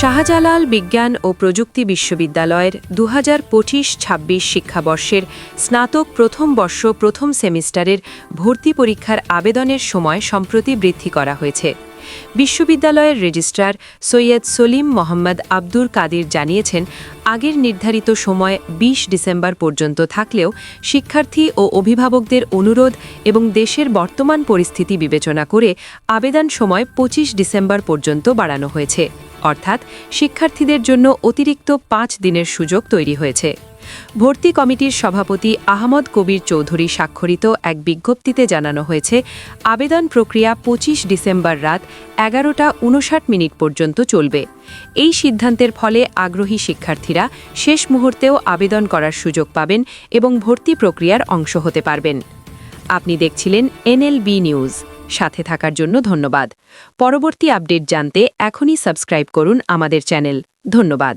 শাহজালাল বিজ্ঞান ও প্রযুক্তি বিশ্ববিদ্যালয়ের দু হাজার পঁচিশ ছাব্বিশ শিক্ষাবর্ষের স্নাতক প্রথম বর্ষ প্রথম সেমিস্টারের ভর্তি পরীক্ষার আবেদনের সময় সম্প্রতি বৃদ্ধি করা হয়েছে। বিশ্ববিদ্যালয়ের রেজিস্ট্রার সৈয়দ সলিম মোহাম্মদ আব্দুর কাদির জানিয়েছেন, আগের নির্ধারিত সময় ২০ ডিসেম্বর পর্যন্ত থাকলেও শিক্ষার্থী ও অভিভাবকদের অনুরোধ এবং দেশের বর্তমান পরিস্থিতি বিবেচনা করে আবেদন সময় ২৫ ডিসেম্বর পর্যন্ত বাড়ানো হয়েছে। অর্থাৎ শিক্ষার্থীদের জন্য অতিরিক্ত পাঁচ দিনের সুযোগ তৈরি হয়েছে। ভর্তি কমিটির সভাপতি আহমদ কবির চৌধুরী স্বাক্ষরিত এক বিজ্ঞপ্তিতে জানানো হয়েছে, আবেদন প্রক্রিয়া ২৫ ডিসেম্বর রাত এগারোটা উনষাট মিনিট পর্যন্ত চলবে। এই সিদ্ধান্তের ফলে আগ্রহী শিক্ষার্থীরা শেষ মুহূর্তেও আবেদন করার সুযোগ পাবেন এবং ভর্তি প্রক্রিয়ার অংশ হতে পারবেন। আপনি দেখছিলেন এনএলবি নিউজ। সাথে থাকার জন্য ধন্যবাদ। পরবর্তী আপডেট জানতে এখনই সাবস্ক্রাইব করুন আমাদের চ্যানেল। ধন্যবাদ।